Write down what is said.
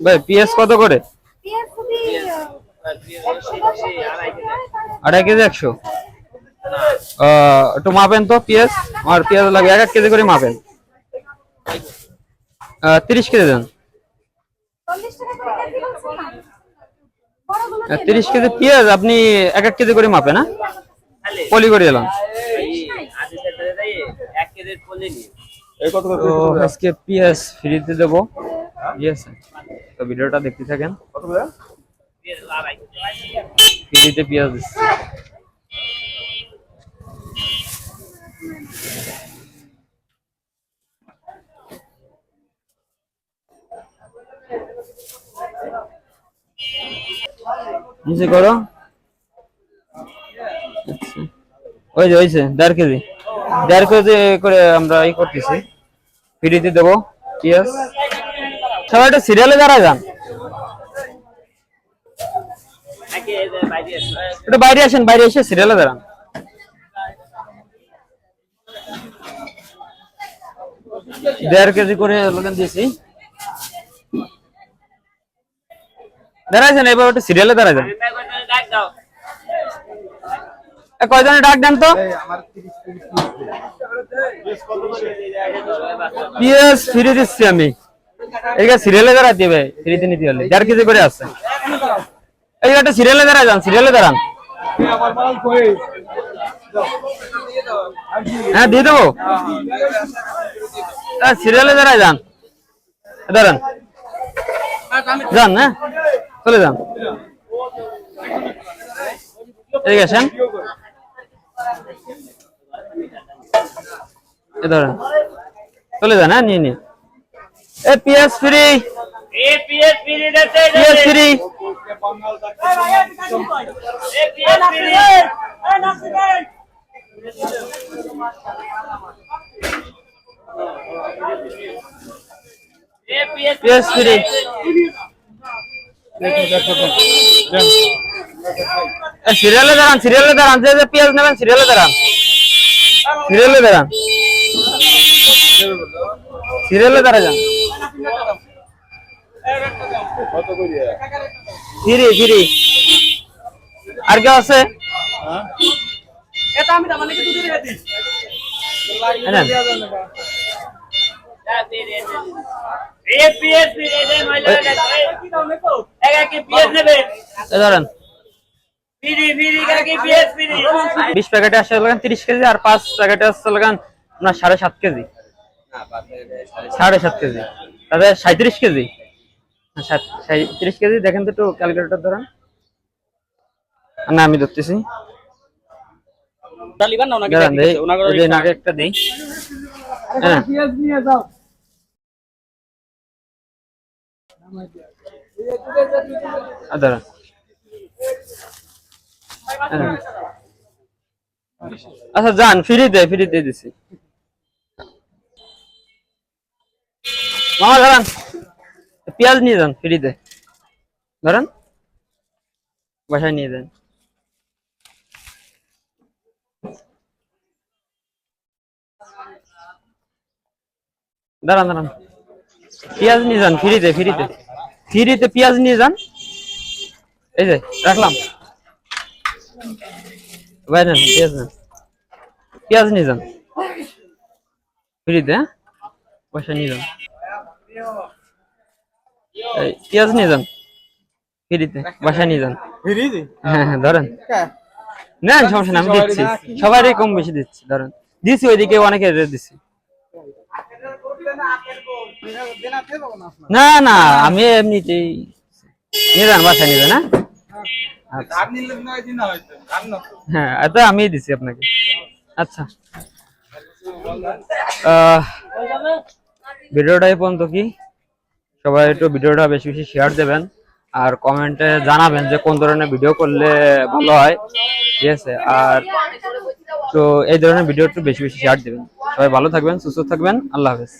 ভাই পিএস কত করে? পেঁয়াজ খুবই আড়াই কেজি একশো। আহ, একটু মাপেন তো পেঁয়াজ আমার পেঁয়াজ লাগবে এক এক কেজি করে মাপেন। আহ, তিরিশ কেজি দেন। না? তিরিশ কেজি পেঁয়াজ আপনি এক এক কেজি করে মাপেন হ্যাঁ? পলি করে এলাম। তো আজকে পেঁয়াজ ফ্রিতে দেবো। ঠিক আছে তো ভিডিওটা দেখতে থাকেন। ফ্রিতে পেঁয়াজ দিচ্ছি। নিচে করো। ওই যে হয়েছে দেড় কেজি। দেড় কেজি করে আমরা ই করতেছি। ফ্রিতে দেবো পেঁয়াজ। সবাই একটা সিরিয়ালে দাঁড়া যান। একটু বাইরে আসেন বাইরে এসে সিরিয়ালে দাঁড়ান। দেড় কেজি করে লোকেন দিয়েছি। দাঁড়াইছেন এবার একটু সিরিয়ালে দাঁড়াই যান। এ, কয়জনে ডাক দেন তো? পিএস ফ্রি দিচ্ছি আমি। এইটা সিরিয়ালে দাঁড়াতে দিবে ফ্রিতে নিতে হলে, দেড় কেজি করে আছে। এই একটা সিরিয়ালে দাঁড়ায় যান সিরিয়ালে দাঁড়ান। হ্যাঁ দিয়ে দেবো? সিরিয়ালে দাঁড়ায় যান, দাঁড়ান। যান হ্যাঁ চলে যান। এদিকে আসেন। এ ধরেন। চলে যান হ্যাঁ নিয়ে নিয়ে এ PS free PS free PS free সিরিয়ালে দাঁড়ান সিরিয়ালে দাঁড়ান যে যে পেঁয়াজ নেবেন সিরিয়ালে দাঁড়ান সিরিয়ালে দাঁড়ান সিরিয়ালে দাঁড়া যান ফিরি ফিরি। আর কেউ আছে? ধরেন। বিশ প্যাকেটে আসে লাগান তিরিশ কেজি আর পাঁচ প্যাকেটে আসছে লাগান আপনার সাড়ে সাত কেজি। সাড়ে সাত কেজি। তাহলে সাঁত্রিশ কেজি। সাঁত্রিশ কেজি দেখেন তো একটু ক্যালকুলেটর ধরেন। না আমি ধরতেছি। একটা দিই। হ্যাঁ। দাঁড়ান হ্যাঁ। আচ্ছা যান ফ্রিতে ফ্রিতে দিছি। মামা, ধরেন। পেঁয়াজ নিয়ে যান, ফ্রিতে। ধরেন। বাসায় নিয়ে যান। দাঁড়ান দাঁড়ান। পেঁয়াজ নিয়ে যান, ফ্রিতে ফ্রিতে। ফ্রিতে পেঁয়াজ নিয়ে যান। এই যে, রাখলাম। ভাই নেন, পেঁয়াজ পেঁয়াজ নিয়ে যান। ফ্রিতে হ্যাঁ? পয়সা নিয়ে যান। পেঁয়াজ নিয়ে যান। ফ্রিতে বাসায় নিয়ে যান। হ্যাঁ হ্যাঁ ধরেন। নেন সমস্যা না আমি দিচ্ছি। সবারই কম বেশি দিচ্ছি ধরেন। দিছি ওইদিকে অনেকে দিচ্ছি না না আমি এমনিতেই নিয়ে যান বাসায় নিয়ে যান হ্যাঁ? আচ্ছা। হ্যাঁ আমি দিছি আপনাকে। আচ্ছা। আহ, ভিডিওটা পর্যন্ত কি? সবাই একটু ভিডিওটা বেশি বেশি শেয়ার দেবেন আর কমেন্টে জানাবেন যে কোন ধরনের ভিডিও করলে ভালো হয়। ঠিক আছে? আর তো এই ধরনের ভিডিও একটু বেশি বেশি শেয়ার দেবেন। সবাই ভালো থাকবেন, সুস্থ থাকবেন। আল্লাহ হাফেজ।